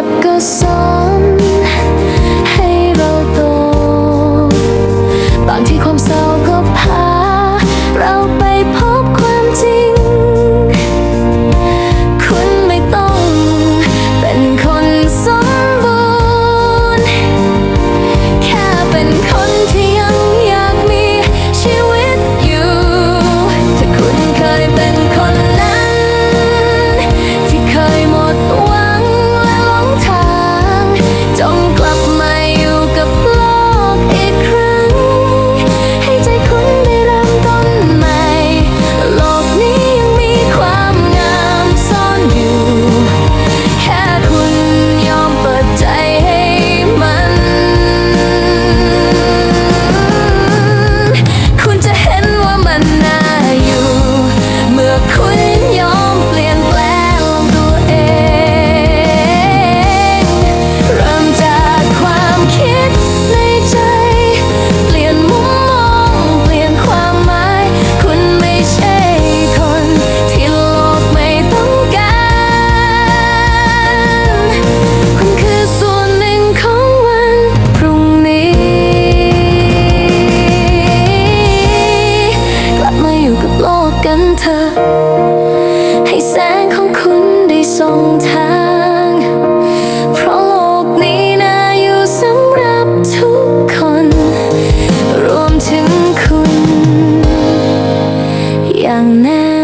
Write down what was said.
็บก็สอนให้เราโต บางที่ความเศร้าก็พาเราันเธอ ให้แสงของคุณได้ส่องทาง เพราะโลกนี้น่าอยู่สำหรับทุกคน รวมถึงคุณ อย่างแน่